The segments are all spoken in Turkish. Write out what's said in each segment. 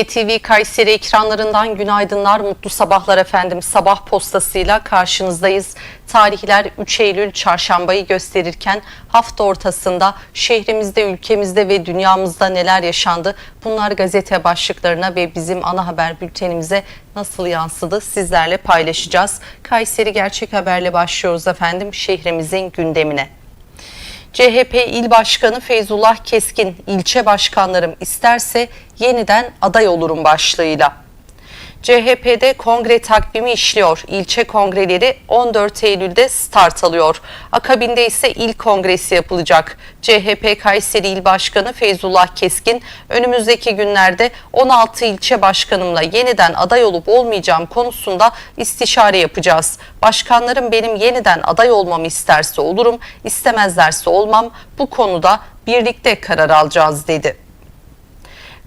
ETV Kayseri ekranlarından günaydınlar, mutlu sabahlar efendim. Sabah postasıyla karşınızdayız. Tarihler 3 Eylül çarşambayı gösterirken hafta ortasında şehrimizde, ülkemizde ve dünyamızda neler yaşandı? Bunlar gazete başlıklarına ve bizim ana haber bültenimize nasıl yansıdı sizlerle paylaşacağız. Kayseri Gerçek Haber'le başlıyoruz efendim şehrimizin gündemine. CHP İl Başkanı Feyzullah Keskin ilçe başkanlarım isterse yeniden aday olurum başlığıyla. CHP'de kongre takvimi işliyor. İlçe kongreleri 14 Eylül'de start alıyor. Akabinde ise il kongresi yapılacak. CHP Kayseri İl Başkanı Feyzullah Keskin önümüzdeki günlerde 16 ilçe başkanımla yeniden aday olup olmayacağım konusunda istişare yapacağız. Başkanlarım benim yeniden aday olmamı isterse olurum, istemezlerse olmam. Bu konuda birlikte karar alacağız dedi.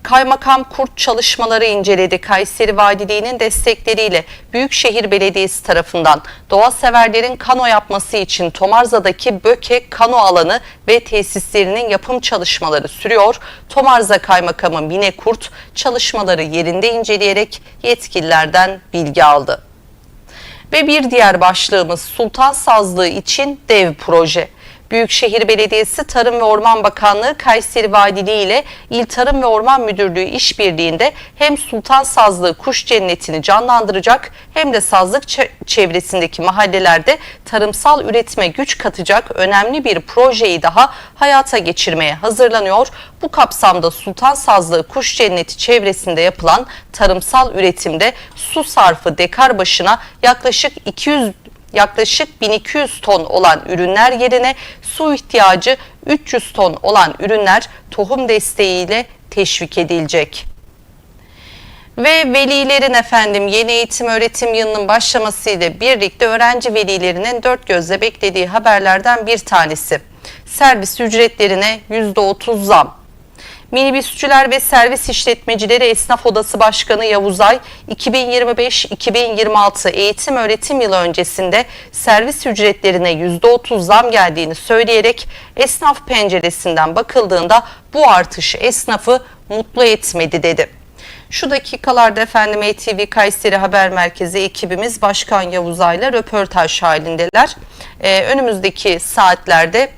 Kaymakam Kurt çalışmaları inceledi. Kayseri Valiliği'nin destekleriyle Büyükşehir Belediyesi tarafından doğa severlerin kano yapması için Tomarza'daki Böke kano alanı ve tesislerinin yapım çalışmaları sürüyor. Tomarza Kaymakamı Mine Kurt çalışmaları yerinde inceleyerek yetkililerden bilgi aldı. Ve bir diğer başlığımız Sultan Sazlığı için dev proje. Büyükşehir Belediyesi Tarım ve Orman Bakanlığı Kayseri Valiliği ile İl Tarım ve Orman Müdürlüğü işbirliğinde hem Sultan Sazlığı kuş cennetini canlandıracak hem de sazlık çevresindeki mahallelerde tarımsal üretime güç katacak önemli bir projeyi daha hayata geçirmeye hazırlanıyor. Bu kapsamda Sultan Sazlığı kuş cenneti çevresinde yapılan tarımsal üretimde su sarfı dekar başına yaklaşık 200 yaklaşık 1200 ton olan ürünler yerine su ihtiyacı 300 ton olan ürünler tohum desteğiyle teşvik edilecek. Ve velilerin efendim yeni eğitim öğretim yılının başlamasıyla birlikte öğrenci velilerinin dört gözle beklediği haberlerden bir tanesi. Servis ücretlerine %30 zam. Minibüsçüler ve Servis İşletmecileri Esnaf Odası Başkanı Yavuz Ay, 2025-2026 eğitim öğretim yılı öncesinde servis ücretlerine %30 zam geldiğini söyleyerek esnaf penceresinden bakıldığında bu artış esnafı mutlu etmedi dedi. Şu dakikalarda efendim ATV Kayseri Haber Merkezi ekibimiz Başkan Yavuz Ay'la röportaj halindeler. Ee, önümüzdeki saatlerde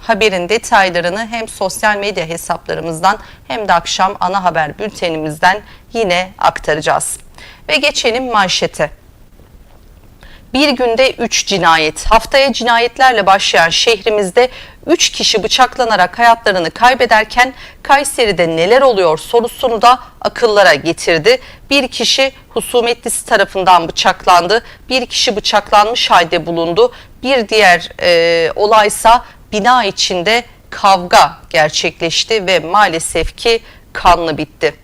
haberin detaylarını hem sosyal medya hesaplarımızdan hem de akşam ana haber bültenimizden yine aktaracağız. Ve geçelim manşete. Bir günde 3 cinayet. Haftaya cinayetlerle başlayan şehrimizde 3 kişi bıçaklanarak hayatlarını kaybederken Kayseri'de neler oluyor sorusunu da akıllara getirdi. Bir kişi husumetlisi tarafından bıçaklandı. Bir kişi bıçaklanmış halde bulundu. Bir diğer e, olaysa bina içinde kavga gerçekleşti ve maalesef ki kanlı bitti.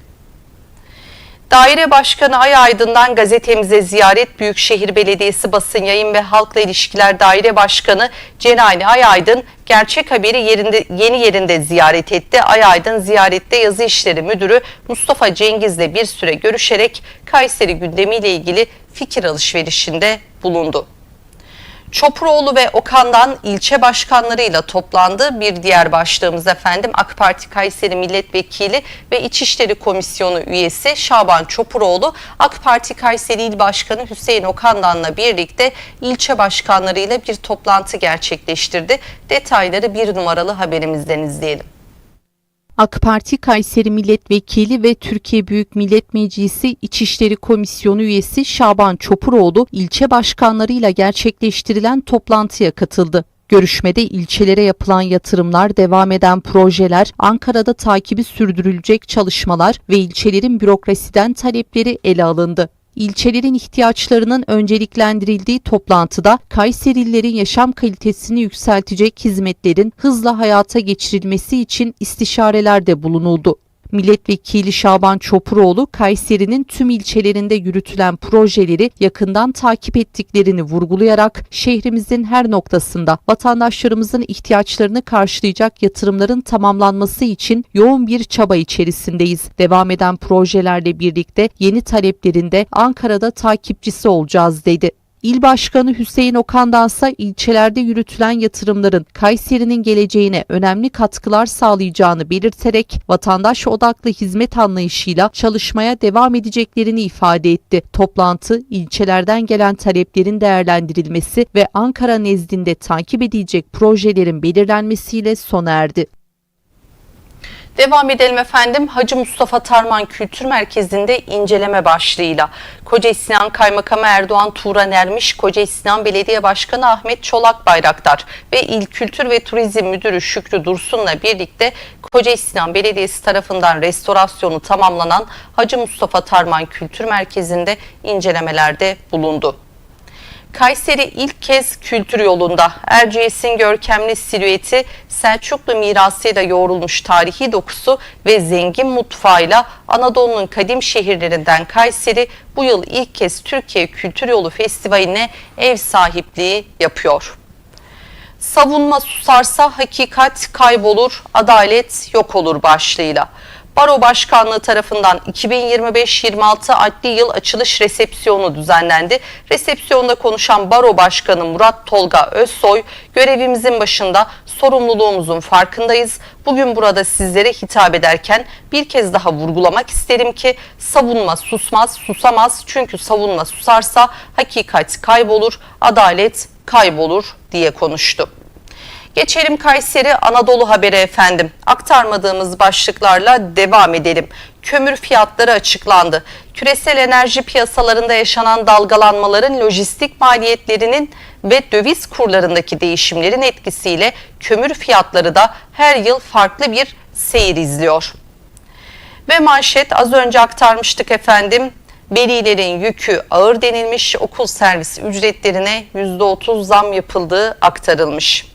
Daire Başkanı Ay Aydın'dan gazetemize ziyaret Büyükşehir Belediyesi Basın Yayın ve Halkla İlişkiler Daire Başkanı Cenani Ay Aydın gerçek haberi yerinde, yeni yerinde ziyaret etti. Ay Aydın ziyarette yazı işleri müdürü Mustafa Cengiz'le bir süre görüşerek Kayseri gündemiyle ilgili fikir alışverişinde bulundu. Çopuroğlu ve Okan'dan ilçe başkanlarıyla toplandı. Bir diğer başlığımız efendim AK Parti Kayseri Milletvekili ve İçişleri Komisyonu üyesi Şaban Çopuroğlu AK Parti Kayseri İl Başkanı Hüseyin Okan'danla birlikte ilçe başkanlarıyla bir toplantı gerçekleştirdi. Detayları bir numaralı haberimizden izleyelim. AK Parti Kayseri Milletvekili ve Türkiye Büyük Millet Meclisi İçişleri Komisyonu üyesi Şaban Çopuroğlu ilçe başkanlarıyla gerçekleştirilen toplantıya katıldı. Görüşmede ilçelere yapılan yatırımlar, devam eden projeler, Ankara'da takibi sürdürülecek çalışmalar ve ilçelerin bürokrasiden talepleri ele alındı. İlçelerin ihtiyaçlarının önceliklendirildiği toplantıda Kayserililerin yaşam kalitesini yükseltecek hizmetlerin hızla hayata geçirilmesi için istişarelerde bulunuldu. Milletvekili Şaban Çopuroğlu Kayseri'nin tüm ilçelerinde yürütülen projeleri yakından takip ettiklerini vurgulayarak şehrimizin her noktasında vatandaşlarımızın ihtiyaçlarını karşılayacak yatırımların tamamlanması için yoğun bir çaba içerisindeyiz. Devam eden projelerle birlikte yeni taleplerinde Ankara'da takipçisi olacağız dedi. İl Başkanı Hüseyin Okan'dansa ilçelerde yürütülen yatırımların Kayseri'nin geleceğine önemli katkılar sağlayacağını belirterek vatandaş odaklı hizmet anlayışıyla çalışmaya devam edeceklerini ifade etti. Toplantı ilçelerden gelen taleplerin değerlendirilmesi ve Ankara nezdinde takip edilecek projelerin belirlenmesiyle sona erdi. Devam edelim efendim. Hacı Mustafa Tarman Kültür Merkezi'nde inceleme başlığıyla Koca Sinan Kaymakamı Erdoğan Turan Ermiş, Koca Sinan Belediye Başkanı Ahmet Çolak Bayraktar ve İl Kültür ve Turizm Müdürü Şükrü Dursun'la birlikte Koca Sinan Belediyesi tarafından restorasyonu tamamlanan Hacı Mustafa Tarman Kültür Merkezi'nde incelemelerde bulundu. Kayseri ilk kez kültür yolunda Erciyes'in görkemli silüeti Selçuklu mirasıyla yoğrulmuş tarihi dokusu ve zengin mutfağıyla Anadolu'nun kadim şehirlerinden Kayseri bu yıl ilk kez Türkiye Kültür Yolu Festivali'ne ev sahipliği yapıyor. Savunma susarsa hakikat kaybolur, adalet yok olur başlığıyla. Baro Başkanlığı tarafından 2025-26 adli yıl açılış resepsiyonu düzenlendi. Resepsiyonda konuşan Baro Başkanı Murat Tolga Özsoy, görevimizin başında sorumluluğumuzun farkındayız. Bugün burada sizlere hitap ederken bir kez daha vurgulamak isterim ki savunma susmaz, susamaz. Çünkü savunma susarsa hakikat kaybolur, adalet kaybolur diye konuştu. Geçelim Kayseri Anadolu Haberi efendim. Aktarmadığımız başlıklarla devam edelim. Kömür fiyatları açıklandı. Küresel enerji piyasalarında yaşanan dalgalanmaların lojistik maliyetlerinin ve döviz kurlarındaki değişimlerin etkisiyle kömür fiyatları da her yıl farklı bir seyir izliyor. Ve manşet az önce aktarmıştık efendim. Velilerin yükü ağır denilmiş okul servis ücretlerine %30 zam yapıldığı aktarılmış.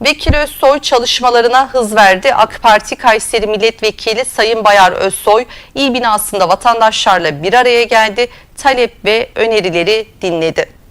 Vekil Özsoy çalışmalarına hız verdi. AK Parti Kayseri Milletvekili Sayın Bayar Özsoy il binasında vatandaşlarla bir araya geldi. Talep ve önerileri dinledi.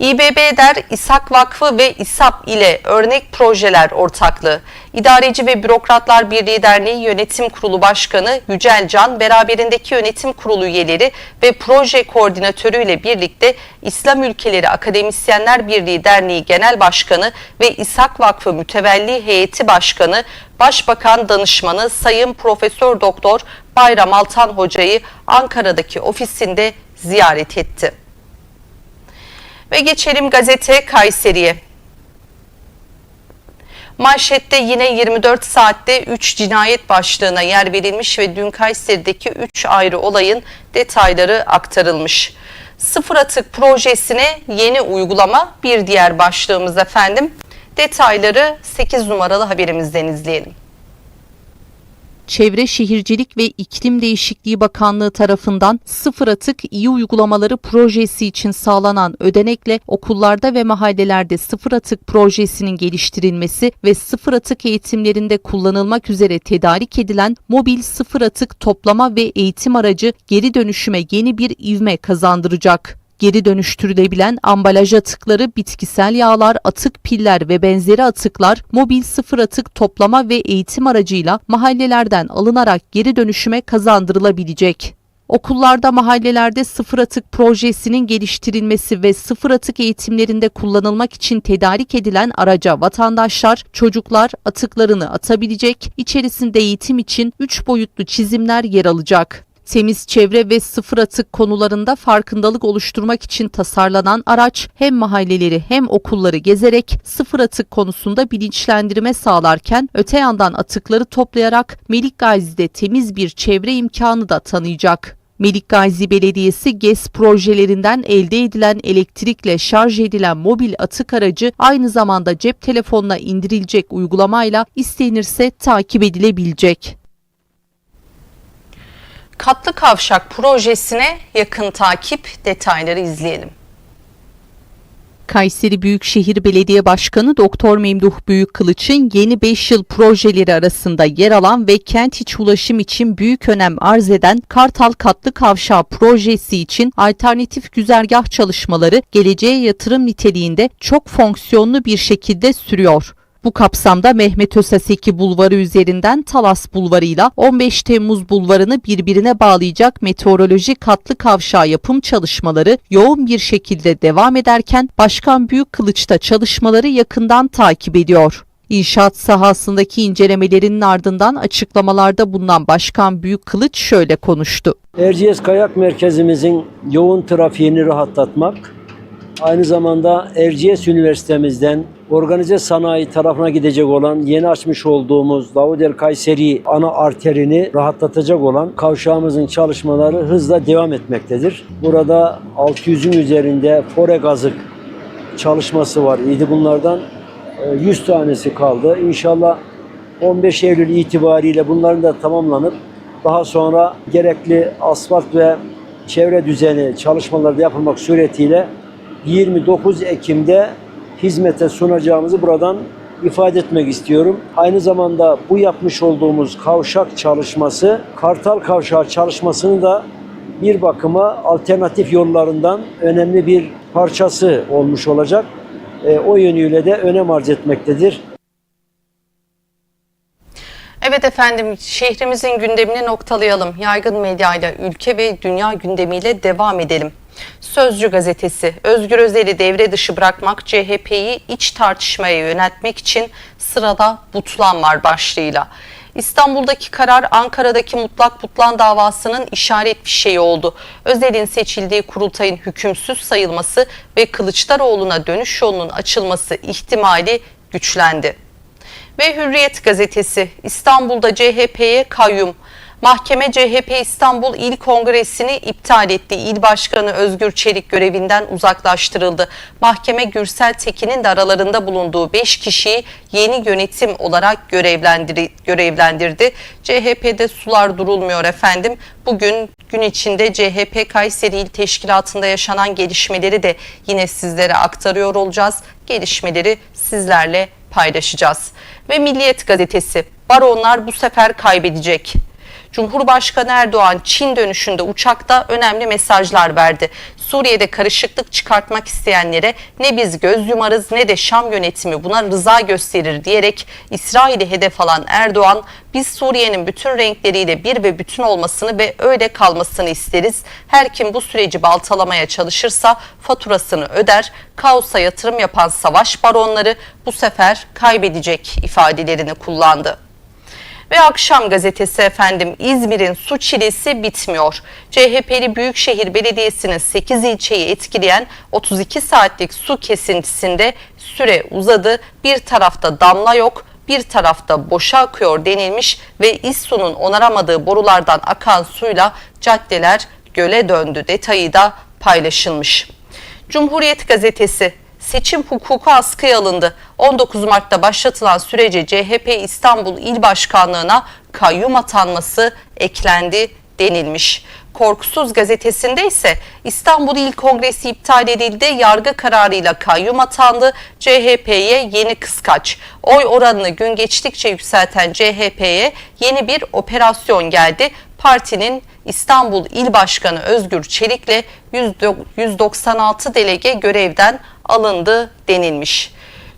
İBB Der, İSAK Vakfı ve İSAP ile örnek projeler ortaklığı. İdareci ve Bürokratlar Birliği Derneği Yönetim Kurulu Başkanı Yücel Can, beraberindeki yönetim kurulu üyeleri ve proje koordinatörü ile birlikte İslam Ülkeleri Akademisyenler Birliği Derneği Genel Başkanı ve İSAK Vakfı Mütevelli Heyeti Başkanı, Başbakan Danışmanı Sayın Profesör Doktor Bayram Altan Hoca'yı Ankara'daki ofisinde ziyaret etti. Ve geçelim gazete Kayseri'ye. Manşette yine 24 saatte 3 cinayet başlığına yer verilmiş ve dün Kayseri'deki 3 ayrı olayın detayları aktarılmış. Sıfır atık projesine yeni uygulama bir diğer başlığımız efendim. Detayları 8 numaralı haberimizden izleyelim. Çevre Şehircilik ve İklim Değişikliği Bakanlığı tarafından sıfır atık iyi uygulamaları projesi için sağlanan ödenekle okullarda ve mahallelerde sıfır atık projesinin geliştirilmesi ve sıfır atık eğitimlerinde kullanılmak üzere tedarik edilen mobil sıfır atık toplama ve eğitim aracı geri dönüşüme yeni bir ivme kazandıracak. Geri dönüştürülebilen ambalaj atıkları, bitkisel yağlar, atık piller ve benzeri atıklar mobil sıfır atık toplama ve eğitim aracıyla mahallelerden alınarak geri dönüşüme kazandırılabilecek. Okullarda, mahallelerde sıfır atık projesinin geliştirilmesi ve sıfır atık eğitimlerinde kullanılmak için tedarik edilen araca vatandaşlar, çocuklar atıklarını atabilecek, içerisinde eğitim için 3 boyutlu çizimler yer alacak. Temiz çevre ve sıfır atık konularında farkındalık oluşturmak için tasarlanan araç hem mahalleleri hem okulları gezerek sıfır atık konusunda bilinçlendirme sağlarken öte yandan atıkları toplayarak Melik Gazi'de temiz bir çevre imkanı da tanıyacak. Melik Gazi Belediyesi GES projelerinden elde edilen elektrikle şarj edilen mobil atık aracı aynı zamanda cep telefonuna indirilecek uygulamayla istenirse takip edilebilecek. Katlı Kavşak projesine yakın takip detayları izleyelim. Kayseri Büyükşehir Belediye Başkanı Doktor Memduh Büyükkılıç'ın yeni 5 yıl projeleri arasında yer alan ve kent içi ulaşım için büyük önem arz eden Kartal Katlı Kavşağı projesi için alternatif güzergah çalışmaları geleceğe yatırım niteliğinde çok fonksiyonlu bir şekilde sürüyor. Bu kapsamda Mehmet Ösaseki Bulvarı üzerinden Talas Bulvarı ile 15 Temmuz Bulvarı'nı birbirine bağlayacak meteoroloji katlı kavşağı yapım çalışmaları yoğun bir şekilde devam ederken Başkan Büyükkılıç da çalışmaları yakından takip ediyor. İnşaat sahasındaki incelemelerinin ardından açıklamalarda bulunan Başkan Büyükkılıç şöyle konuştu. Erciyes Kayak Merkezimizin yoğun trafiğini rahatlatmak, aynı zamanda Erciyes Üniversitemizden organize sanayi tarafına gidecek olan yeni açmış olduğumuz Davudel Kayseri ana arterini rahatlatacak olan kavşağımızın çalışmaları hızla devam etmektedir. Burada 600'ün üzerinde fore gazık çalışması var idi. Bunlardan e, 100 tanesi kaldı. İnşallah 15 Eylül itibariyle bunların da tamamlanıp daha sonra gerekli asfalt ve çevre düzeni çalışmaları da yapılmak suretiyle 29 Ekim'de hizmete sunacağımızı buradan ifade etmek istiyorum. Aynı zamanda bu yapmış olduğumuz kavşak çalışması, Kartal Kavşağı çalışmasını da bir bakıma alternatif yollarından önemli bir parçası olmuş olacak. E, o yönüyle de önem arz etmektedir. Evet efendim şehrimizin gündemini noktalayalım. Yaygın medyayla ülke ve dünya gündemiyle devam edelim. Sözcü gazetesi Özgür Özel'i devre dışı bırakmak CHP'yi iç tartışmaya yöneltmek için sırada butlan var başlığıyla. İstanbul'daki karar Ankara'daki mutlak butlan davasının işaret fişeği oldu. Özel'in seçildiği kurultayın hükümsüz sayılması ve Kılıçdaroğlu'na dönüş yolunun açılması ihtimali güçlendi. Ve Hürriyet gazetesi İstanbul'da CHP'ye kayyum. Mahkeme CHP İstanbul İl Kongresi'ni iptal etti. İl Başkanı Özgür Çelik görevinden uzaklaştırıldı. Mahkeme Gürsel Tekin'in de aralarında bulunduğu 5 kişiyi yeni yönetim olarak görevlendirdi. CHP'de sular durulmuyor efendim. Bugün gün içinde CHP Kayseri İl Teşkilatı'nda yaşanan gelişmeleri de yine sizlere aktarıyor olacağız. Gelişmeleri sizlerle paylaşacağız. Ve Milliyet gazetesi baronlar bu sefer kaybedecek. Cumhurbaşkanı Erdoğan Çin dönüşünde uçakta önemli mesajlar verdi. Suriye'de karışıklık çıkartmak isteyenlere ne biz göz yumarız ne de Şam yönetimi buna rıza gösterir diyerek İsrail'i hedef alan Erdoğan biz Suriye'nin bütün renkleriyle bir ve bütün olmasını ve öyle kalmasını isteriz. Her kim bu süreci baltalamaya çalışırsa faturasını öder. Kaosa yatırım yapan savaş baronları bu sefer kaybedecek ifadelerini kullandı. Ve Akşam gazetesi efendim İzmir'in su çilesi bitmiyor. CHP'li Büyükşehir Belediyesi'nin 8 ilçeyi etkileyen 32 saatlik su kesintisinde süre uzadı. Bir tarafta damla yok, bir tarafta boşa akıyor denilmiş ve İSSU'nun onaramadığı borulardan akan suyla caddeler göle döndü detayı da paylaşılmış. Cumhuriyet gazetesi seçim hukuku askıya alındı. 19 Mart'ta başlatılan sürece CHP İstanbul İl Başkanlığı'na kayyum atanması eklendi denilmiş. Korkusuz gazetesinde ise İstanbul İl Kongresi iptal edildi, yargı kararıyla kayyum atandı, CHP'ye yeni kıskaç. Oy oranını gün geçtikçe yükselten CHP'ye yeni bir operasyon geldi. Partinin İstanbul İl Başkanı Özgür Çelik'le 196 delege görevden alındı denilmiş.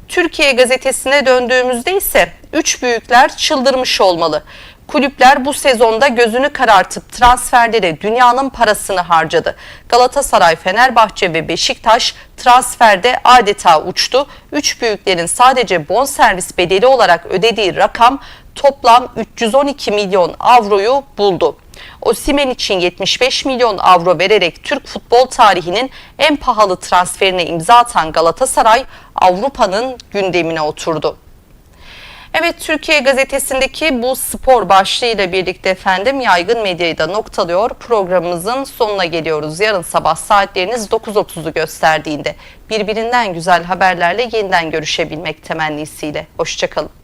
Türkiye gazetesine döndüğümüzde ise üç büyükler çıldırmış olmalı. Kulüpler bu sezonda gözünü karartıp transferlere dünyanın parasını harcadı. Galatasaray, Fenerbahçe ve Beşiktaş transferde adeta uçtu. Üç büyüklerin sadece bonservis bedeli olarak ödediği rakam toplam 312 milyon avroyu buldu. Osimhen için 75 milyon avro vererek Türk futbol tarihinin en pahalı transferine imza atan Galatasaray Avrupa'nın gündemine oturdu. Evet Türkiye gazetesindeki bu spor başlığıyla birlikte efendim yaygın medyayı da noktalıyor. Programımızın sonuna geliyoruz. Yarın sabah saatleriniz 9.30'u gösterdiğinde birbirinden güzel haberlerle yeniden görüşebilmek temennisiyle. Hoşçakalın.